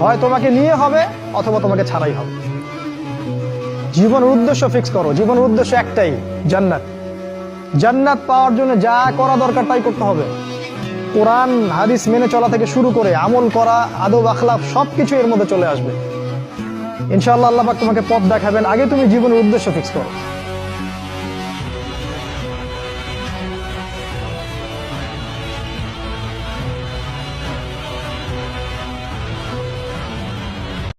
হয় তোমাকে নিয়ে হবে অথবা তোমাকে ছাড়াই হবে। জীবনের উদ্দেশ্য ফিক্স করো। জীবনের উদ্দেশ্য একটাই, জান্নাত। জান্নাত পাওয়ার জন্য যা করা দরকার তাই করতে হবে। কোরআন, হাদিস মেনে চলা থেকে শুরু করে আমল করা, আদব, আখলাপ সব কিছু এর মধ্যে চলে আসবে। ইনশাআল্লাহ আল্লাহ তোমাকে পথ দেখাবেন। আগে তুমি জীবনের উদ্দেশ্য ফিক্স করো।